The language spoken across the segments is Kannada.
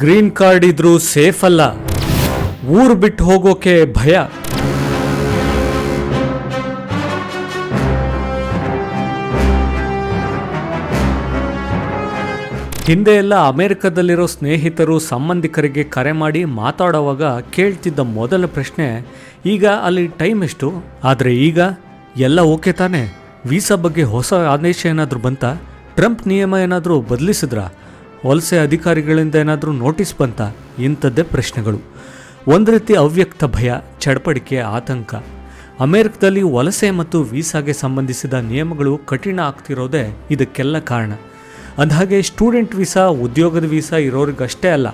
ಗ್ರೀನ್ ಕಾರ್ಡ್ ಇದ್ರೂ ಸೇಫ್ ಅಲ್ಲ. ಊರು ಬಿಟ್ಟು ಹೋಗೋಕೆ ಭಯ. ಹಿಂದೆ ಎಲ್ಲ ಅಮೆರಿಕದಲ್ಲಿರೋ ಸ್ನೇಹಿತರು ಸಂಬಂಧಿಕರಿಗೆ ಕರೆ ಮಾಡಿ ಮಾತಾಡುವಾಗ ಕೇಳ್ತಿದ್ದ ಮೊದಲ ಪ್ರಶ್ನೆ, ಈಗ ಅಲ್ಲಿ ಟೈಮ್ ಎಷ್ಟು? ಆದರೆ ಈಗ ಎಲ್ಲ ಓಕೆ ತಾನೆ? ವೀಸಾ ಬಗ್ಗೆ ಹೊಸ ಆದೇಶ ಏನಾದರೂ ಬಂತ? ಟ್ರಂಪ್ ನಿಯಮ ಏನಾದರೂ ಬದಲಿಸಿದ್ರಾ? ವಲಸೆ ಅಧಿಕಾರಿಗಳಿಂದ ಏನಾದರೂ ನೋಟಿಸ್ ಬಂತ? ಇಂಥದ್ದೇ ಪ್ರಶ್ನೆಗಳು. ಒಂದು ರೀತಿ ಅವ್ಯಕ್ತ ಭಯ, ಚಡಪಡಿಕೆ, ಆತಂಕ. ಅಮೆರಿಕದಲ್ಲಿ ವಲಸೆ ಮತ್ತು ವೀಸಾಗೆ ಸಂಬಂಧಿಸಿದ ನಿಯಮಗಳು ಕಠಿಣ ಆಗ್ತಿರೋದೇ ಇದಕ್ಕೆಲ್ಲ ಕಾರಣ. ಅಂದಹಾಗೆ ಸ್ಟೂಡೆಂಟ್ ವೀಸಾ, ಉದ್ಯೋಗದ ವೀಸಾ ಇರೋರಿಗಷ್ಟೇ ಅಲ್ಲ.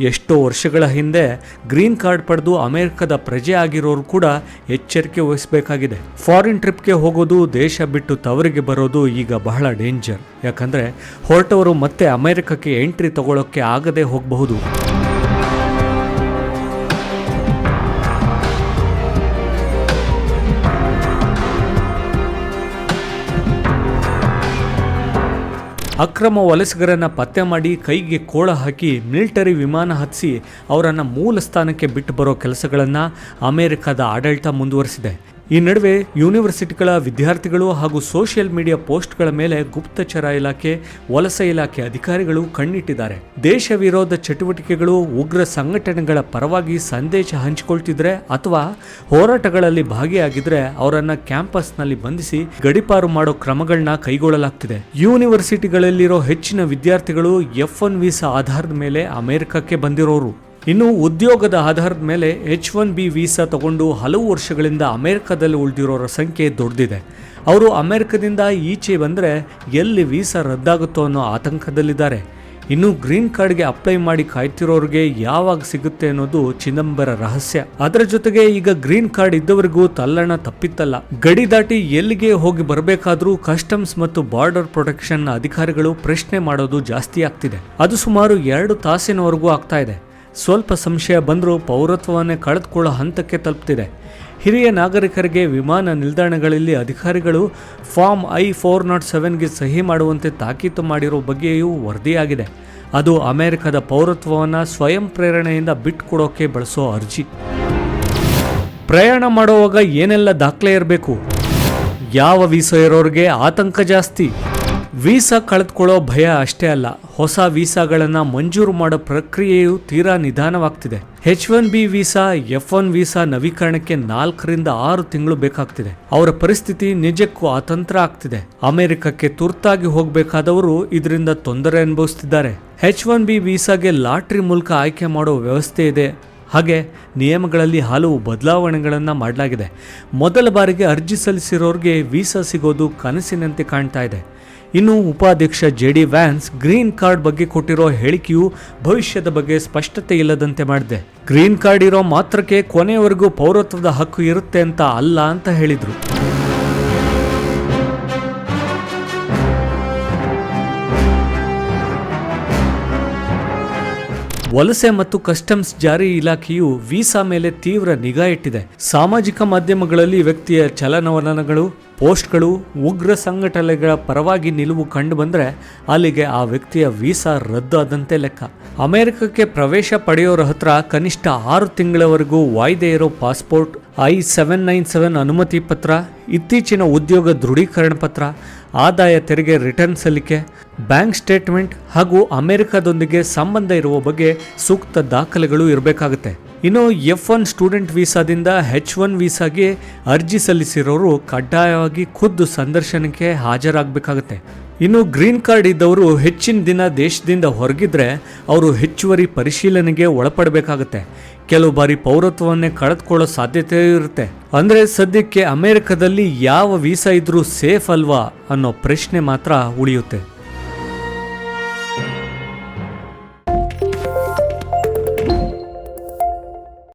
ಎಷ್ಟೋ ವರ್ಷಗಳ ಹಿಂದೆ ಗ್ರೀನ್ ಕಾರ್ಡ್ ಪಡೆದು ಅಮೆರಿಕದ ಪ್ರಜೆ ಆಗಿರೋರು ಕೂಡ ಎಚ್ಚರಿಕೆ ವಹಿಸಬೇಕಾಗಿದೆ. ಫಾರಿನ್ ಟ್ರಿಪ್ಗೆ ಹೋಗೋದು ದೇಶ ಬಿಟ್ಟು ತವರಿಗೆ ಬರೋದು ಈಗ ಬಹಳ ಡೇಂಜರ್. ಯಾಕಂದರೆ ಹೊರಟವರು ಮತ್ತೆ ಅಮೆರಿಕಕ್ಕೆ ಎಂಟ್ರಿ ತಗೊಳ್ಳೋಕ್ಕೆ ಆಗದೆ ಹೋಗಬಹುದು. ಅಕ್ರಮ ವಲಸಿಗರನ್ನ ಪತ್ತೆ ಮಾಡಿ ಕೈಗೆ ಕೋಳ ಹಾಕಿ ಮಿಲಿಟರಿ ವಿಮಾನ ಹತ್ತಿಸಿ ಅವರನ್ನು ಮೂಲ ಸ್ಥಾನಕ್ಕೆ ಬಿಟ್ಟು ಬರೋ ಕೆಲಸಗಳನ್ನು ಅಮೆರಿಕದ ಆಡಳಿತ ಮುಂದುವರಿಸಿದೆ. ಈ ನಡುವೆ ಯೂನಿವರ್ಸಿಟಿಗಳ ವಿದ್ಯಾರ್ಥಿಗಳು ಹಾಗೂ ಸೋಷಿಯಲ್ ಮೀಡಿಯಾ ಪೋಸ್ಟ್ಗಳ ಮೇಲೆ ಗುಪ್ತಚರ ಇಲಾಖೆ, ವಲಸೆ ಇಲಾಖೆ ಅಧಿಕಾರಿಗಳು ಕಣ್ಣಿಟ್ಟಿದ್ದಾರೆ. ದೇಶ ವಿರೋಧ ಚಟುವಟಿಕೆಗಳು ಉಗ್ರ ಸಂಘಟನೆಗಳ ಪರವಾಗಿ ಸಂದೇಶ ಹಂಚಿಕೊಳ್ತಿದ್ರೆ ಅಥವಾ ಹೋರಾಟಗಳಲ್ಲಿ ಭಾಗಿಯಾಗಿದ್ರೆ ಅವರನ್ನ ಕ್ಯಾಂಪಸ್ನಲ್ಲಿ ಬಂಧಿಸಿ ಗಡಿಪಾರು ಮಾಡೋ ಕ್ರಮಗಳನ್ನ ಕೈಗೊಳ್ಳಲಾಗ್ತಿದೆ. ಯೂನಿವರ್ಸಿಟಿಗಳಲ್ಲಿರೋ ಹೆಚ್ಚಿನ ವಿದ್ಯಾರ್ಥಿಗಳು ಎಫ್ ಒನ್ ವೀಸಾ ಆಧಾರದ ಮೇಲೆ ಅಮೆರಿಕಕ್ಕೆ ಬಂದಿರೋರು. ಇನ್ನು ಉದ್ಯೋಗದ ಆಧಾರದ ಮೇಲೆ ಎಚ್ ಒನ್ ಬಿ ವೀಸಾ ತಗೊಂಡು ಹಲವು ವರ್ಷಗಳಿಂದ ಅಮೆರಿಕದಲ್ಲಿ ಉಳಿದಿರೋರ ಸಂಖ್ಯೆ ದೊಡ್ಡದಿದೆ ಅವರು ಅಮೆರಿಕದಿಂದ ಈಚೆ ಬಂದರೆ ಎಲ್ಲಿ ವೀಸಾ ರದ್ದಾಗುತ್ತೋ ಅನ್ನೋ ಆತಂಕದಲ್ಲಿದ್ದಾರೆ. ಇನ್ನು ಗ್ರೀನ್ ಕಾರ್ಡ್ಗೆ ಅಪ್ಲೈ ಮಾಡಿ ಕಾಯ್ತಿರೋರಿಗೆ ಯಾವಾಗ ಸಿಗುತ್ತೆ ಅನ್ನೋದು ಚಿದಂಬರ ರಹಸ್ಯ. ಅದರ ಜೊತೆಗೆ ಈಗ ಗ್ರೀನ್ ಕಾರ್ಡ್ ಇದ್ದವರಿಗೂ ತಲ್ಲಣ ತಪ್ಪಿತ್ತಲ್ಲ. ಗಡಿ ದಾಟಿ ಎಲ್ಲಿಗೆ ಹೋಗಿ ಬರಬೇಕಾದ್ರೂ ಕಸ್ಟಮ್ಸ್ ಮತ್ತು ಬಾರ್ಡರ್ ಪ್ರೊಟೆಕ್ಷನ್ ಅಧಿಕಾರಿಗಳು ಪ್ರಶ್ನೆ ಮಾಡೋದು ಜಾಸ್ತಿ ಆಗ್ತಿದೆ. ಅದು ಸುಮಾರು ಎರಡು ತಾಸಿನವರೆಗೂ ಆಗ್ತಾ ಇದೆ. ಸ್ವಲ್ಪ ಸಂಶಯ ಬಂದರೂ ಪೌರತ್ವವನ್ನೇ ಕಳೆದುಕೊಳ್ಳೋ ಹಂತಕ್ಕೆ ತಲುಪ್ತಿದೆ. ಹಿರಿಯ ನಾಗರಿಕರಿಗೆ ವಿಮಾನ ನಿಲ್ದಾಣಗಳಲ್ಲಿ ಅಧಿಕಾರಿಗಳು ಫಾರ್ಮ್ ಐ ಫೋರ್ ನಾಟ್ ಸೆವೆನ್ಗೆ ಸಹಿ ಮಾಡುವಂತೆ ತಾಕೀತು ಮಾಡಿರೋ ಬಗ್ಗೆಯೂ ವರದಿಯಾಗಿದೆ. ಅದು ಅಮೆರಿಕದ ಪೌರತ್ವವನ್ನು ಸ್ವಯಂ ಪ್ರೇರಣೆಯಿಂದ ಬಿಟ್ಕೊಡೋಕೆ ಬಳಸೋ ಅರ್ಜಿ. ಪ್ರಯಾಣ ಮಾಡುವಾಗ ಏನೆಲ್ಲ ದಾಖಲೆ ಇರಬೇಕು? ಯಾವ ವೀಸಾ ಇರೋರಿಗೆ ಆತಂಕ ಜಾಸ್ತಿ? ವೀಸಾ ಕಳೆದುಕೊಳ್ಳೋ ಭಯ ಅಷ್ಟೇ ಅಲ್ಲ, ಹೊಸ ವೀಸಾಗಳನ್ನು ಮಂಜೂರು ಮಾಡೋ ಪ್ರಕ್ರಿಯೆಯು ತೀರಾ ನಿಧಾನವಾಗ್ತಿದೆ. H one B visa F one visa ನವೀಕರಣಕ್ಕೆ ನಾಲ್ಕರಿಂದ ಆರು ತಿಂಗಳು ಬೇಕಾಗ್ತಿದೆ. ಅವರ ಪರಿಸ್ಥಿತಿ ನಿಜಕ್ಕೂ ಅತಂತ್ರ ಆಗ್ತಿದೆ. ಅಮೆರಿಕಕ್ಕೆ ತುರ್ತಾಗಿ ಹೋಗಬೇಕಾದವರು ಇದರಿಂದ ತೊಂದರೆ ಅನುಭವಿಸ್ತಿದ್ದಾರೆ. ಎಚ್ ಒನ್ ಬಿ ವೀಸಾಗೆ ಲಾಟ್ರಿ ಮೂಲಕ ಆಯ್ಕೆ ಮಾಡೋ ವ್ಯವಸ್ಥೆ ಇದೆ. ಹಾಗೆ ನಿಯಮಗಳಲ್ಲಿ ಹಲವು ಬದಲಾವಣೆಗಳನ್ನು ಮಾಡಲಾಗಿದೆ. ಮೊದಲ ಬಾರಿಗೆ ಅರ್ಜಿ ಸಲ್ಲಿಸಿರೋರಿಗೆ ವೀಸಾ ಸಿಗೋದು ಕನಸಿನಂತೆ ಕಾಣ್ತಾ ಇದೆ. ಇನ್ನು ಉಪಾಧ್ಯಕ್ಷ J D Vance green card ಬಗ್ಗೆ ಕೊಟ್ಟಿರೋ ಹೇಳಿಕೆಯು ಭವಿಷ್ಯದ ಬಗ್ಗೆ ಸ್ಪಷ್ಟತೆ ಇಲ್ಲದಂತೆ ಮಾಡಿದೆ. ಗ್ರೀನ್ ಕಾರ್ಡ್ ಇರೋ ಮಾತ್ರಕ್ಕೆ ಕೊನೆಯವರೆಗೂ ಪೌರತ್ವದ ಹಕ್ಕು ಇರುತ್ತೆ ಅಂತ ಅಲ್ಲ ಅಂತ ಹೇಳಿದರು. ವಲಸೆ ಮತ್ತು ಕಸ್ಟಮ್ಸ್ ಜಾರಿ ಇಲಾಖೆಯು ವೀಸಾ ಮೇಲೆ ತೀವ್ರ ನಿಗಾ ಇಟ್ಟಿದೆ. ಸಾಮಾಜಿಕ ಮಾಧ್ಯಮಗಳಲ್ಲಿ ವ್ಯಕ್ತಿಯ ಚಲನವಲನಗಳು ಪೋಸ್ಟ್ಗಳು ಉಗ್ರ ಸಂಘಟನೆಗಳ ಪರವಾಗಿ ನಿಲುವು ಕಂಡು ಬಂದರೆ ಅಲ್ಲಿಗೆ ಆ ವ್ಯಕ್ತಿಯ ವೀಸಾ ರದ್ದಾದಂತೆ ಲೆಕ್ಕ. ಅಮೆರಿಕಕ್ಕೆ ಪ್ರವೇಶ ಪಡೆಯೋರ ಹತ್ರ ಕನಿಷ್ಠ ಆರು ತಿಂಗಳವರೆಗೂ ವಾಯ್ದೆ ಇರೋ passport, I seven nine seven ಅನುಮತಿ ಪತ್ರ, ಇತ್ತೀಚಿನ ಉದ್ಯೋಗ ದೃಢೀಕರಣ ಪತ್ರ ಆದಾಯ ತೆರಿಗೆ ರಿಟರ್ನ್ ಸಲ್ಲಿಕೆ ಬ್ಯಾಂಕ್ ಸ್ಟೇಟ್ಮೆಂಟ್ ಹಾಗೂ ಅಮೆರಿಕದೊಂದಿಗೆ ಸಂಬಂಧ ಇರುವ ಬಗ್ಗೆ ಸೂಕ್ತ ದಾಖಲೆಗಳು ಇರಬೇಕಾಗುತ್ತೆ. ಇನ್ನು ಎಫ್ ಒನ್ ಸ್ಟೂಡೆಂಟ್ ವೀಸಾದಿಂದ ಹೆಚ್ ಒನ್ ವೀಸಾಗೆ ಅರ್ಜಿ ಸಲ್ಲಿಸಿರೋರು ಕಡ್ಡಾಯವಾಗಿ ಖುದ್ದು ಸಂದರ್ಶನಕ್ಕೆ ಹಾಜರಾಗಬೇಕಾಗುತ್ತೆ. ಇನ್ನು ಗ್ರೀನ್ ಕಾರ್ಡ್ ಇದ್ದವರು ಹೆಚ್ಚಿನ ದಿನ ದೇಶದಿಂದ ಹೊರಗಿದ್ರೆ ಅವರು ಹೆಚ್ಚುವರಿ ಪರಿಶೀಲನೆಗೆ ಒಳಪಡಬೇಕಾಗುತ್ತೆ. ಕೆಲವು ಬಾರಿ ಪೌರತ್ವವನ್ನೇ ಕಳೆದುಕೊಳ್ಳೋ ಸಾಧ್ಯತೆ ಇರುತ್ತೆ. ಅಂದರೆ ಸದ್ಯಕ್ಕೆ ಅಮೆರಿಕದಲ್ಲಿ ಯಾವ ವೀಸಾ ಇದ್ರೂ ಸೇಫ್ ಅಲ್ವಾ ಅನ್ನೋ ಪ್ರಶ್ನೆ ಮಾತ್ರ ಉಳಿಯುತ್ತೆ.